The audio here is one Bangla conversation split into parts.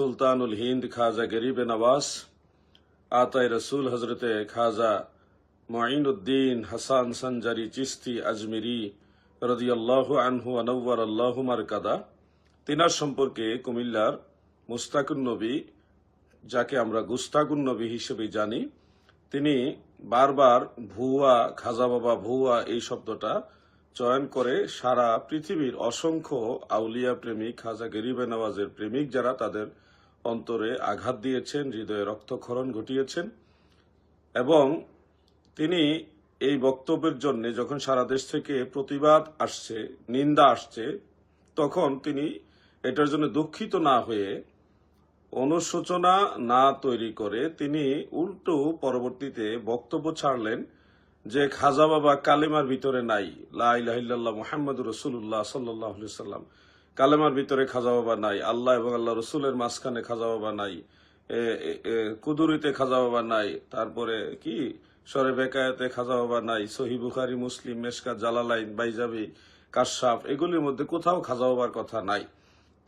সুলতানুল হিন্দ খাজা গরিব নওয়াজ আতায় রসুল হজরতে খাজা মঈনুদ্দিন হাসান সঞ্জারি চিস্তি আজমিরি রদিয়াল্লাহু আনহু আনওয়ার আল্লাহু মারকাদা, তিনার সম্পর্কে কুমিল্লার মুস্তাকুন নবী, যাকে আমরা গুস্তাকুন নবী হিসেবে জানি, তিনি বারবার ভুয়া, খাজা বাবা ভুয়া এই শব্দটা চয়ন করে সারা পৃথিবীর অসংখ্য আউলিয়া প্রেমিক, খাজা গরিবে নওয়াজের প্রেমিক যারা তাদের অন্তরে আঘাত দিয়েছেন, হৃদয়ে রক্তক্ষরণ ঘটিয়েছেন এবং তিনি এই বক্তব্যের জন্য যখন সারা দেশ থেকে প্রতিবাদ আসছে, নিন্দা আসছে, তখন তিনি এটার জন্য দুঃখিত না হয়ে অনুশোচনা না তৈরি করে তিনি উল্টো পরবর্তীতে বক্তব্য ছাড়লেন যে খাজা বাবা কালেমার ভিতরে নাই। লাহ মোহাম্মদ রসুল্লাহ সাল্লাহ সাল্লাম কালেমার ভিতরে খাজা বাবা নাই, আল্লাহ এবং আল্লাহ রসুলের মাঝখানে খাজা বাবা নাই কুদুরিতে খাজা বাবা নাই, তারপরে কি? সরে বেকায়াতে খাজা বাবা নাই, সহি বুখারি, মুসলিম, মেশকা, জালালাইন, বাইজাবি, কাশাফ, এগুলির মধ্যে কোথাও খাজা বাবার কথা নাই।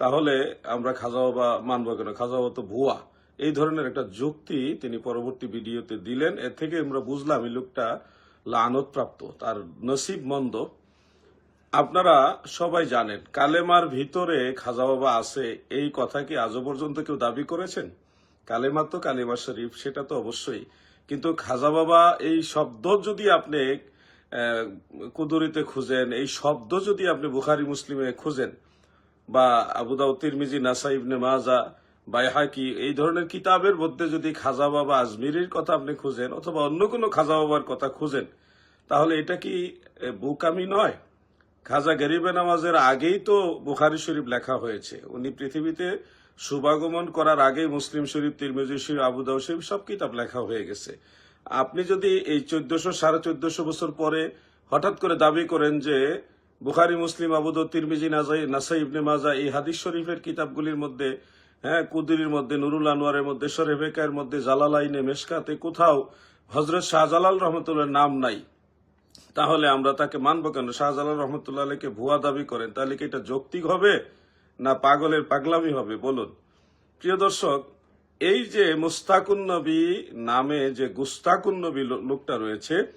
তাহলে আমরা খাজা বাবা মানবো কেন? খাজা বাবা তো ভুয়া। এই ধরনের একটা যুক্তি তিনি পরবর্তী ভিডিওতে দিলেন। এর থেকে আমরা বুঝলাম এই লোকটা লানত প্রাপ্ত, তার নসিব মন্দ। আপনারা সবাই জানেন, কালেমার ভিতরে খাজা বাবা আছে, এই কথা কি আজও পর্যন্ত কেউ দাবি করেছেন? কালেমা তো কালেমা শরীফ, সেটা তো অবশ্যই। কিন্তু খাজা বাবা এই শব্দ যদি আপনি কুদুরিতে খুঁজেন, এই শব্দ যদি আপনি বুখারি, মুসলিমে খুঁজেন, বা আবুদাউ তিরমিজি নাসা ইবনে মাজা, বাইহাকি, এই ধরনের কিতাবের মধ্যে যদি খাজা বাবা আজমিরির কথা আপনি খুঁজেন, অথবা অন্য কোনো খাজা বাবার কথা খুঁজেন, তাহলে এটা কি বুকামি নয়? খাজা গরিবে নামাজের আগেই তো বুখারি শরীফ লেখা হয়েছে। উনি পৃথিবীতে শুভাগমন করার আগেই মুসলিম শরীফ, তিরমিজি শরীফ আবুদাউ শরীফ সব কিতাব লেখা হয়ে গেছে। আপনি যদি এই চোদ্দশো, সাড়ে চোদ্দশো বছর পরে হঠাৎ করে দাবি করেন যে বুখারি, মুসলিম আবুদ তিরমিজি নাজাই নাসাই ইবনে মাজা এই হাদিস শরীফের কিতাবগুলির মধ্যে হ্যাঁ কুদির মধ্যে, নুরুল আনোয়ারের মধ্যে শরেফেকার মধ্যে, জালালাইনে, মেশকাতে কোথাও হজরত শাহজালাল রহমতুল্লাহ নাম নাই। তাহলে আমরা তাকে মানবো কেন? শাহজালাল রহমতুল্লাহ আলীকে ভুয়া দাবি করেন, তাহলে কি এটা যৌক্তিক হবে না পাগলের পাগলামি হবে? বলুন। প্রিয় দর্শক, এই যে মুস্তাকুন নবী নামে যে গুস্তাকুন নবী লো- লোকটা রয়েছে,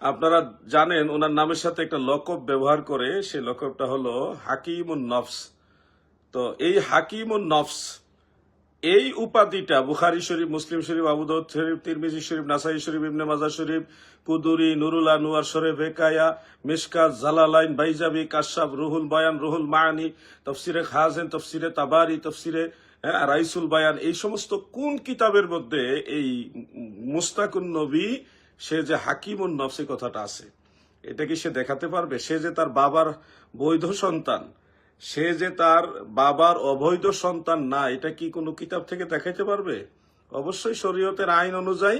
আপনারা জানেন ওনার নামের সাথে একটা লকব ব্যবহার করে সেই লকবটা হলো হাকিম হাকিমুন নফস। তো এই হাকিমুন নফস এই উপাধিটা বুখারি শরীফ মুসলিম শরীফ আবুদৌদ শরীফ তিরমিজি শরীফ নাসাই শরীফ ইবনে মাজা শরীফ কুদুরি নুরুল নুয়ার শরীফ হেকায়া মিসকাত জালালাইন বাইজাবি কাশাব রুহুল বায়ান রুহুল মায়ানি তফসিরে খাজেন তফসিরে তাবারি তফসিরে হ্যাঁ, রাইসুল বায়ান এই সমস্ত কোন কিতাবের মধ্যে এই মুস্তাকুন নবী সে যে হাকিমুন নফসি কথাটা আছে এটা কি সে দেখাতে পারবে? সে যে তার বাবার বৈধ সন্তান সে যে তার বাবার অবৈধ সন্তান না, এটা কি কোনো কিতাব থেকে দেখাইতে পারবে? অবশ্যই শরীয়তের আইন অনুযায়ী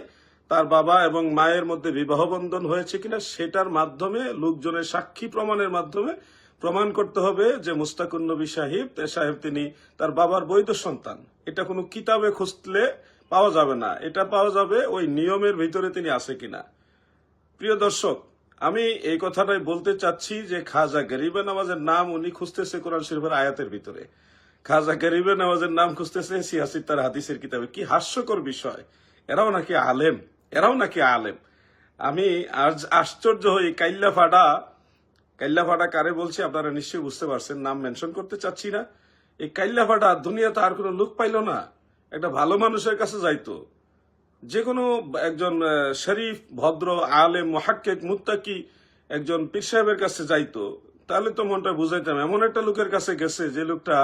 তার বাবা এবং মায়ের মধ্যে বিবাহ বন্ধন হয়েছে কিনা সেটার মাধ্যমে, লোকজনের সাক্ষী প্রমাণের মাধ্যমে প্রমাণ করতে হবে যে মুস্তাকুন নবী সাহিব সাহেব তিনি তার বাবার বৈধ সন্তান। এটা কোনো কিতাবে খুঁজলে পাওয়া যাবে না। এটা পাওয়া যাবে ওই নিয়মের ভিতরে তিনি আছে কিনা। প্রিয় দর্শক আমি এই কথাটাই বলতে চাচ্ছি যে খাজা গরিবে নামাজের নাম উনি খুঁজতেছে কোরআন শরীফের আয়াতের ভিতরে। খাজা গরিবে নামাজের নাম খুঁজতেছে সিয়াসির তার হাদিসের কিতাবে। কি হাস্যকর বিষয়। এরাও নাকি আলেম। এরাও নাকি আলেম। আমি আজ আশ্চর্য হই। কাইল্লা ফাডা কাইল্লা ফাডা কারে বলছি আপনারা নিশ্চয়ই বুঝতে পারছেন, নাম মেনশন করতে চাচ্ছি না। এই কাইল্লা ফাডা দুনিয়াতে আর কোনো লোক পাইল না। একটা ভালো মানুষের কাছে যাইতো। যে কোনো একজন শরীফ, ভদ্র, আলেম, মহাক্কেক, মুত্তাকি একজন পীর সাহেবের কাছে যাইতো, তাহলে তো মনটা বুঝাইতাম। এমন একটা লোকের কাছে গেছে যে লোকটা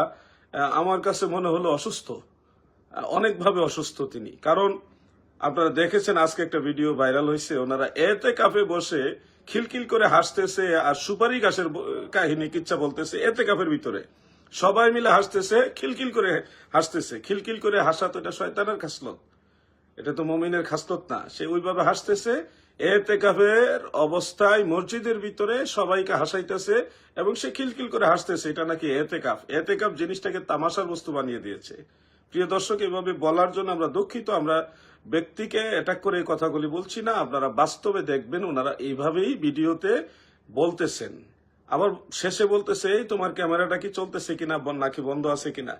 আমার কাছে মনে হলো অসুস্থ অনেকভাবে অসুস্থ তিনি। কারণ আপনারা দেখেছেন, আজকে একটা ভিডিও ভাইরাল হয়েছে, ওনারা এতে কাফে বসে খিলখিল করে হাসতেছে আর সুপারি গাছের কাহিনী, কিচ্ছা বলতেছে এতে কাফের ভিতরে। সবাই মিলে হাসতেছে, খিলখিল করে হাসতেছে। খিলখিল করে হাসা তো এটা শয়তানের খাসলত। এটা তো মমিনের খাস্তত না। সে ওইভাবে হাসতেছে এতে এতেকাফের অবস্থায় মসজিদের ভিতরে সবাইকে হাসাইতেছে এবং সে খিলখিল করে হাসতেছে, এটা নাকি এতেকাফ এতেকাফ জিনিসটাকে তামাশার বস্তু বানিয়ে দিয়েছে। প্রিয় দর্শক, এভাবে বলার জন্য আমরা দুঃখিত। আমরা ব্যক্তিকে অ্যাটাক করে এই কথাগুলি বলছি না। আপনারা বাস্তবে দেখবেন ওনারা এইভাবেই ভিডিওতে বলতেছেন। আবার শেষে বলতেছে, "এই তোমার ক্যামেরাটা কি চলতেছে কিনা? নাকি বন্ধ আছে কিনা?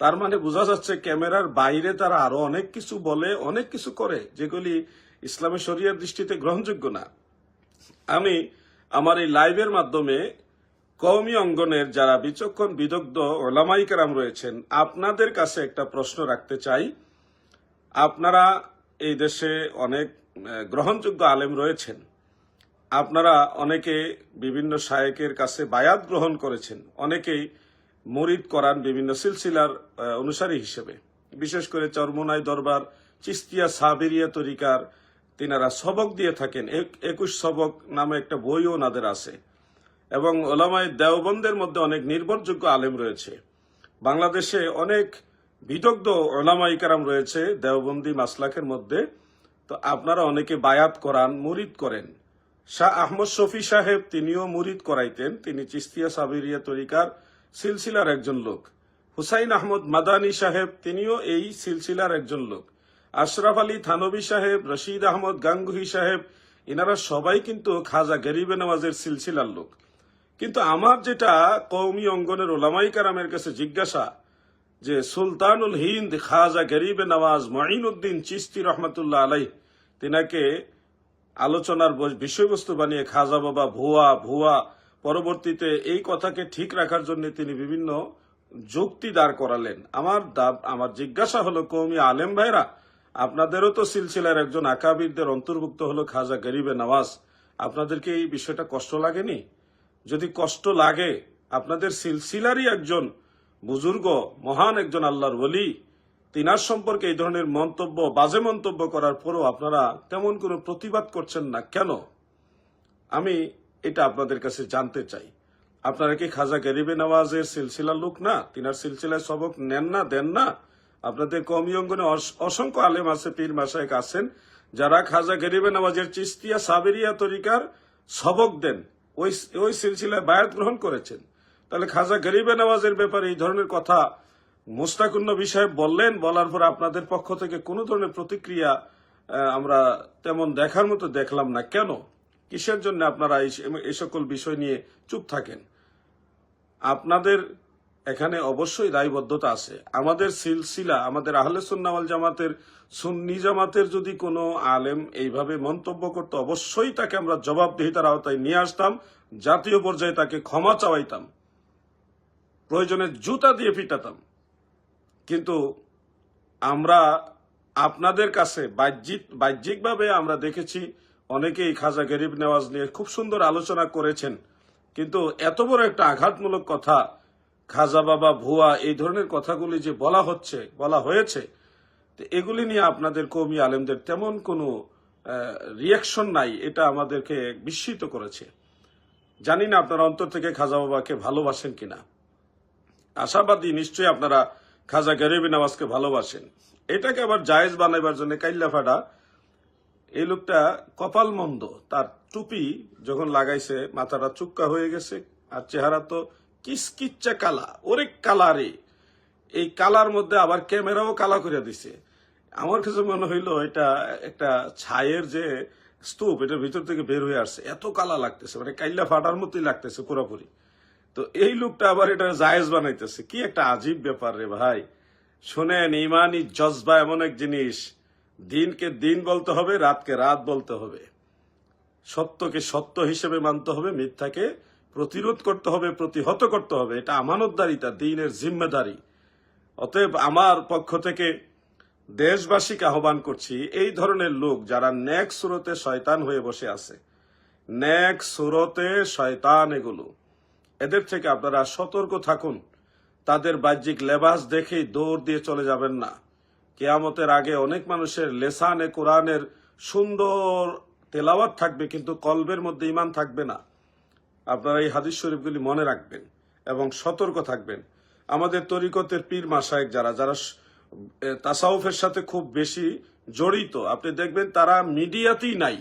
তার মানে বোঝা যাচ্ছে ক্যামেরার বাইরে তারা আরও অনেক কিছু বলে, অনেক কিছু করে, যেগুলি ইসলামী শরিয়ার দৃষ্টিতে গ্রহণযোগ্য না। আমি আমার এই লাইভের মাধ্যমে কওমি অঙ্গনের যারা বিচক্ষণ, বিদগ্ধ ওলামাইকারাম রয়েছেন, আপনাদের কাছে একটা প্রশ্ন রাখতে চাই। আপনারা এই দেশে অনেক গ্রহণযোগ্য আলেম রয়েছেন। আপনারা অনেকে বিভিন্ন শায়েকের কাছে বায়াত গ্রহণ করেছেন, অনেকেই মরিদ করান বিভিন্ন সিলসিলার অনুসারী হিসেবে। বিশেষ করে চরমোনাই দরবার, চিস্তিয়া সাবেরিয়া তরিকার তিনারা সবক দিয়ে থাকেন। এক- একুশ সবক নামে একটা বইও ওনাদের আছে। এবং ওলামায় দেওবন্দের মধ্যে অনেক নির্ভরযোগ্য আলেম রয়েছে। বাংলাদেশে অনেক বিদগ্ধ ওলামাই কারাম রয়েছে দেওবন্দি মাসলাকের মধ্যে। তো আপনারা অনেকে বায়াত করান, মুরিদ করেন। শাহ আহমদ শফি সাহেব তিনিও মুরিদ করাইতেন। তিনি চিস্তিয়া সাবিরিয়া তরিকার সিলসিলার একজন লোক। হুসাইন আহমদ মাদানী সাহেব, তিনিও এই সিলসিলার একজন লোক। আশরাফ আলী থানবী সাহেব, রশিদ আহমদ গাঙ্গুহি সাহেব এনারা সবাই কিন্তু খাজা গরিবে নওয়াজের সিলসিলার লোক। কিন্তু আমার যেটা কৌমি অঙ্গনের ওলামাই কারামের কাছে জিজ্ঞাসা, যে সুলতানুল হিন্দ খাজা গরিবে নওয়াজ মঈনুদ্দিন চিস্তি রহমতুল্লাহ আলাই তিনাকে আলোচনার বস- বিষয়বস্তু বানিয়ে খাজা বাবা ভুয়া ভুয়া পরবর্তীতে এই কথাকে ঠিক রাখার জন্য তিনি বিভিন্ন যুক্তি দাঁড় করালেন। আমার আমার জিজ্ঞাসা হলো কৌমি আলেম ভাইরা, আপনাদেরও তো সিলসিলার একজন আকাবিরদের অন্তর্ভুক্ত হলো খাজা গরিবে নওয়াজ। আপনাদেরকে এই বিষয়টা কষ্ট লাগেনি? যদি কষ্ট লাগে, আপনাদের সিলসিলারই একজন বুজুর্গ, মহান একজন আল্লাহর বলি তিনার সম্পর্কে এই ধরনের মন্তব্য, বাজে মন্তব্য করার পরও আপনারা তেমন কোনো প্রতিবাদ করছেন না কেন? আমি এটা আপনাদের কাছে জানতে চাই। আপনারা কি খাজা গরিবে নওয়াজের সিলসিলার লোক না? তিনার সিলসিলায় সবক নেন না, দেন না? আপনাদের কমি অঙ্গনে অসংখ্য আলেম আছে, পীর মাসায়ক আছেন, যারা খাজা গরিবে নওয়াজের চিস্তিয়া সাবেরিয়া তরিকার সবক দেন, ওই ওই সিলসিলায় বায়াত গ্রহণ করেছেন। তাহলে খাজা গরিবে নওয়াজের ব্যাপারে এই ধরনের কথা মোস্তাকুন্ন বিষয়ে বললেন, বলার পর আপনাদের পক্ষ থেকে কোনো ধরনের প্রতিক্রিয়া আমরা তেমন দেখার মতো দেখলাম না। কেন? কিসের জন্য আপনারা এই সকল বিষয় নিয়ে চুপ থাকেন? আপনাদের এখানে অবশ্যই দায়বদ্ধতা আছে। আমাদের সিলসিলা, আমাদের আহলে সুন্নাওয়াল জামাতের সুন্নি জামাতের যদি কোনো আলেম এইভাবে মন্তব্য করতো, অবশ্যই তাকে আমরা জবাবদিহিতার আওতায় নিয়ে আসতাম, জাতীয় পর্যায়ে তাকে ক্ষমা চাওয়াইতাম, প্রয়োজনে জুতা দিয়ে পিটাতাম। কিন্তু আমরা আপনাদের কাছে বাহ্যিক বাহ্যিকভাবে আমরা দেখেছি অনেকেই খাজা গরিব নেওয়াজ নিয়ে খুব সুন্দর আলোচনা করেছেন। কিন্তু এত বড় একটা আঘাতমূলক কথা, খাজা বাবা, ভুয়া, এই ধরনের কথাগুলি যে বলা হচ্ছে, বলা হয়েছে এগুলি নিয়ে আপনাদের কৌমি আলেমদের তেমন কোনো রিয়াকশন নাই, এটা আমাদেরকে বিস্মিত করেছে। জানি না আপনারা অন্তর থেকে খাজা বাবাকে ভালোবাসেন কিনা। আশাবাদী নিশ্চয়ই আপনারা খাজা গরিবী নওয়াজকে ভালোবাসেন। এটাকে আবার জায়েজ বানাইবার জন্য কাইল্লা ফাটা এই লোকটা কপাল মন্দ। তার টুপি যখন লাগাইছে, মাথাটা চুক্কা হয়ে গেছে, আর চেহারা তো কিসকিচ্চা কালা। ওরে কালা রে! এই কালার মধ্যে আবার ক্যামেরাও কালা করে দিছে। আমার কাছে মনে হইল এটা একটা ছায়ের যে স্তূপ, এটার ভিতর থেকে বের হয়ে আসছে। এত কালা লাগতেছে মানে কাইল্লা ফাটার মতোই লাগতেছে পুরোপুরি। তো এই লোকটা আবার এটা জায়েজ বানাইতেছে। কি একটা আজীব ব্যাপার রে ভাই। শোনেন, ইমানি জজবা এমন এক জিনিস। দিনকে দিন বলতে হবে, রাতকে রাত বলতে হবে। সত্যকে সত্য হিসেবে মানতে হবে, মিথ্যাকে প্রতিরোধ করতে হবে, প্রতিহত করতে হবে। এটা আমানতদারিতা, দিনের জিম্মেদারি। অতএব আমার পক্ষ থেকে দেশবাসীকে আহ্বান করছি, এই ধরনের লোক যারা ন্যাক সুরতে শয়তান হয়ে বসে আছে, ন্যাক সুরতে শয়তান এগুলো। এদের থেকে আপনারা সতর্ক থাকুন, তাদের বাহ্যিক লেবাস দেখেই দৌড় দিয়ে চলে যাবেন না। কেয়ামতের আগে অনেক মানুষের লেসানে, কোরআনের সুন্দর তেলাওয়াত থাকবে, কিন্তু কলবের মধ্যে ইমান থাকবে না। আপনারা এই হাদিস শরীফগুলি মনে রাখবেন এবং সতর্ক থাকবেন। আমাদের তরিকতের পীর মাসায়েক যারা যারা তাসাউফের সাথে খুব বেশি জড়িত, আপনি দেখবেন তারা মিডিয়াতেই নাই।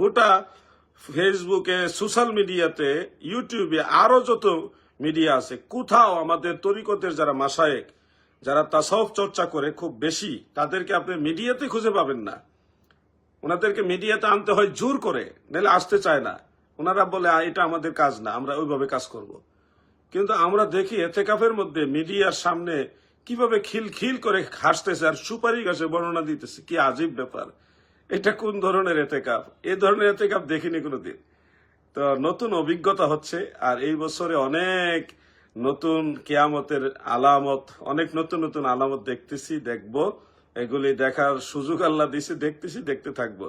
গোটা ফেসবুকে, সোশ্যাল মিডিয়াতে, ইউটিউবে আরও যত মিডিয়া আছে, কোথাও আমাদের তরিকতের যারা মাসায়েক যারা তাসাউফ চর্চা করে খুব বেশি, তাদেরকে আপনি মিডিয়াতে খুঁজে পাবেন না। ওনাদেরকে মিডিয়াতে আনতে হয় জোর করে, নাহলে আসতে চায় না। ওনারা বলে এটা আমাদের কাজ না, আমরা ওইভাবে কাজ করব। কিন্তু আমরা দেখি এতেকাফের মধ্যে মিডিয়ার সামনে কীভাবে খিলখিল করে হাসতেছে আর সুপারি গাছে বর্ণনা দিতেছে। কি আজীব ব্যাপার। এটা কোন ধরনের এতেকাপ এ ধরনের এতেকাপ দেখিনি কোনোদিন। তো নতুন অভিজ্ঞতা হচ্ছে, আর এই বছরে অনেক নতুন কেয়ামতের আলামত, অনেক নতুন নতুন আলামত দেখতেছি, দেখব। এগুলি দেখার সুযোগ আল্লাহ দিছে, দেখতেছি, দেখতে থাকব।